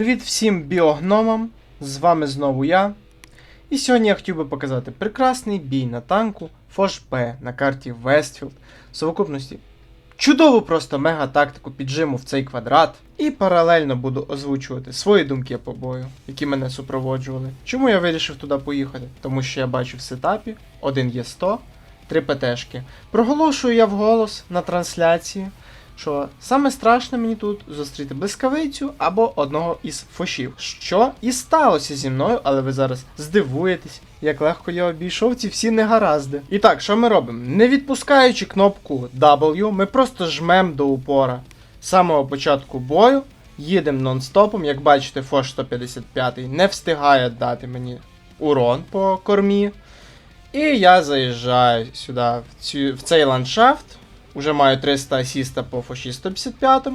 Привіт всім біогномам! З вами знову я. І сьогодні я хотів би показати прекрасний бій на танку Фош П на карті Вестфілд в совокупності. Чудову просто мега-тактику піджиму в цей квадрат. І паралельно буду озвучувати свої думки по бою, які мене супроводжували. Чому я вирішив туди поїхати? Тому що я бачу в сетапі один є 100, 3 ПТшки. Проголошую я вголос на трансляції, що саме страшне мені тут зустріти блискавицю або одного із фошів. Що і сталося зі мною, але ви зараз здивуєтесь, як легко я обійшов ці всі негаразди. І так, що ми робимо? Не відпускаючи кнопку W, ми просто жмем до упора. З самого початку бою їдемо нон-стопом. Як бачите, Фош 155 не встигає дати мені урон по кормі. І я заїжджаю сюди, в, цю, в цей ландшафт. Уже маю 300 асіста по Фоші 155.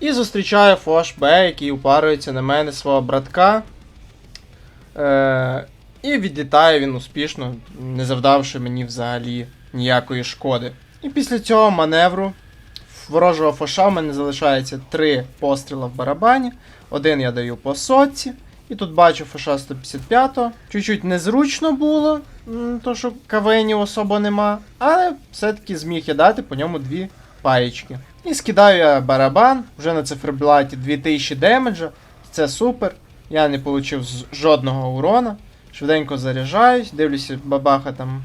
І зустрічаю Фош Б, який упарується на мене свого братка. Е, і відлітає він успішно, не завдавши мені взагалі ніякої шкоди. І після цього маневру ворожого фоша в мене залишається 3 постріла в барабані. Один я даю по сотці. І тут бачу фоша 155. Чуть-чуть незручно було, то що кавені особо нема. Але все-таки зміг я дати по ньому дві паєчки. І скидаю я барабан, вже на циферблаті 2000 демеджа. Це супер. Я не отримав жодного урона. Швиденько заряджаюсь, дивлюся, бабаха там,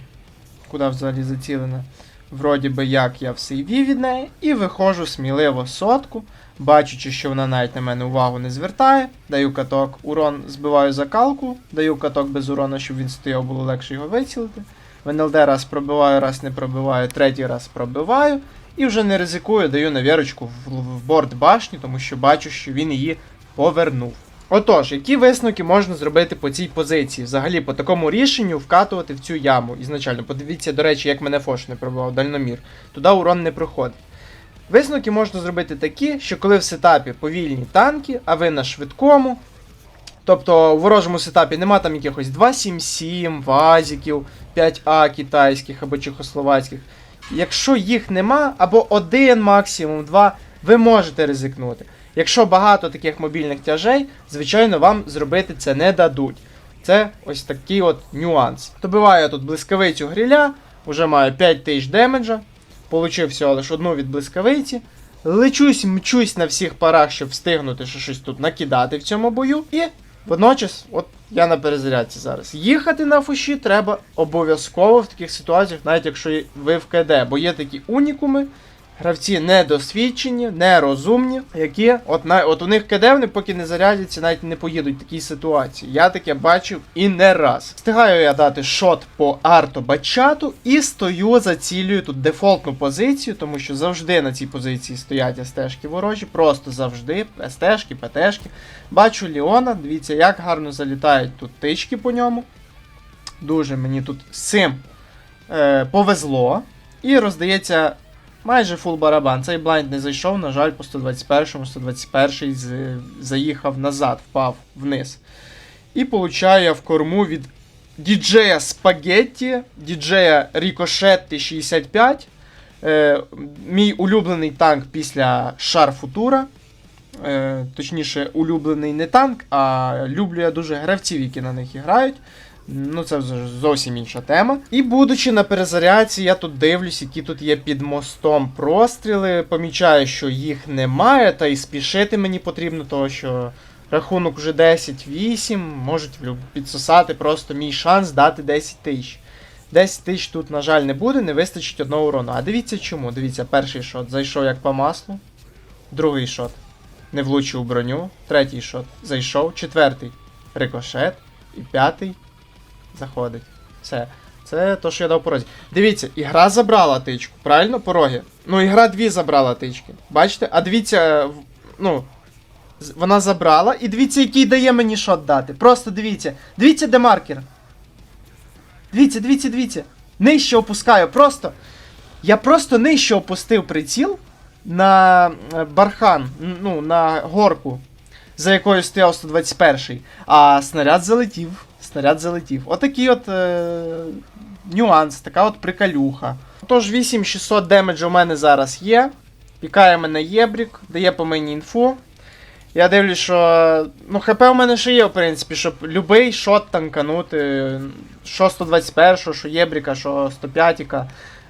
куди взагалі зацілена. Вроді би як я в сейві від неї, і виходжу сміливо сотку, бачучи, що вона навіть на мене увагу не звертає. Даю каток, урон збиваю закалку, даю каток без урона, щоб він стояв, було легше його вицілити. В НЛД раз пробиваю, раз не пробиваю, третій раз пробиваю. І вже не ризикую, даю навірочку в борт башні, тому що бачу, що він її повернув. Отож, які висновки можна зробити по цій позиції? Взагалі, по такому рішенню вкатувати в цю яму ізначально. Подивіться, до речі, як мене Фош не пробував, дальномір. Туди урон не проходить. Висновки можна зробити такі, що коли в сетапі повільні танки, а ви на швидкому. Тобто в ворожому сетапі нема там якихось 277, вазіків, 5А китайських або чехословацьких. Якщо їх нема, або один максимум, два, ви можете ризикнути. Якщо багато таких мобільних тяжей, звичайно, вам зробити це не дадуть. Це ось такий от нюанс. Добиваю я тут блискавицю гриля, вже маю 5000 демеджа. Получив всього лише одну від блискавиці. Лечусь, мчусь на всіх парах, щоб встигнути що щось тут накидати в цьому бою. І водночас, от я на перезарядці зараз. Їхати на фуші треба обов'язково в таких ситуаціях, навіть якщо ви в КД, бо є такі унікуми. Гравці недосвідчені, нерозумні, які от на от у них КД поки не зарядяться, навіть не поїдуть в такій ситуації. Я таке бачив і не раз. Встигаю я дати шот по арто бачату і стою, зацілюю тут дефолтну позицію, тому що завжди на цій позиції стоять СТшки ворожі, просто завжди СТшки, ПТшки. Бачу Ліона, дивіться, як гарно залітають тут тички по ньому. Дуже мені тут з цим е, повезло. І роздається. Майже фул барабан. Цей блайнд не зайшов, на жаль, по 121-му, 121-й заїхав назад, впав вниз. І получаю в корму від діджея Спагетті, діджея Рікошетти 65. Е, мій улюблений танк після Шар Футура. Е, точніше, улюблений не танк, а люблю я дуже гравців, які на них грають. Ну, це зовсім інша тема. І будучи на перезарядці, я тут дивлюсь, які тут є під мостом простріли. Помічаю, що їх немає, та й спішити мені потрібно, тому що рахунок вже 10-8, можуть підсосати просто мій шанс дати 10 тисяч. 10 тисяч тут, на жаль, не буде, не вистачить одного урону. А дивіться чому. Дивіться, перший шот зайшов як по маслу. Другий шот не влучив у броню. Третій шот зайшов. Четвертий рикошет. І п'ятий заходить. Все. Це то, що я дав порозі. Дивіться, ігра забрала тичку, правильно, пороги? Ну, ігра дві забрала тички. Бачите? А дивіться, ну. Вона забрала, і дивіться, який дає мені шот дати. Просто дивіться. Дивіться, де маркер. Дивіться, дивіться, дивіться. Нижче опускаю. Просто. Я просто нижче опустив приціл на е, бархан, ну, на горку, за якою стояв 121-й. А снаряд залетів. Снаряд залетів. Отакий от е, нюанс, така от приколюха. Тож 8600 демеджа у мене зараз є. Пікає мене єбрік, дає по мені інфу. Я дивлюсь, що. Ну, ХП у мене ще є, в принципі, щоб любий шот танканути. Що 121, що Єбріка, що 105.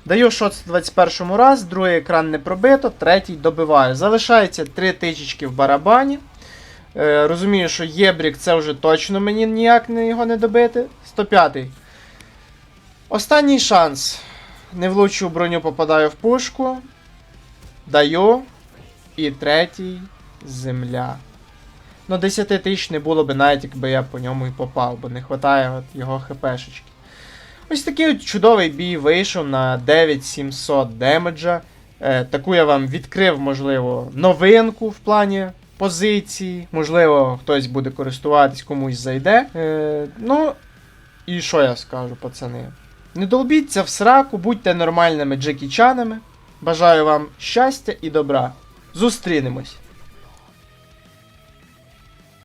Даю шот 121 раз, другий екран не пробито, третій добиваю. Залишається 3 тичечки в барабані. Е, розумію, що Єбрік це вже точно мені ніяк не його не добити. 105. Останній шанс. Не влучу броню, попадаю в пушку. Даю. І третій земля. Ну, 10 тисяч не було би навіть, якби я по ньому і попав, бо не вистачає от його хпшечки. Ось такий от чудовий бій вийшов на 9700 демеджа. Е, таку я вам відкрив, можливо, новинку в плані позиції. Можливо, хтось буде користуватись, комусь зайде. Е, ну, і що я скажу, пацани? Не долбіться в сраку, будьте нормальними джекічанами. Бажаю вам щастя і добра. Зустрінемось!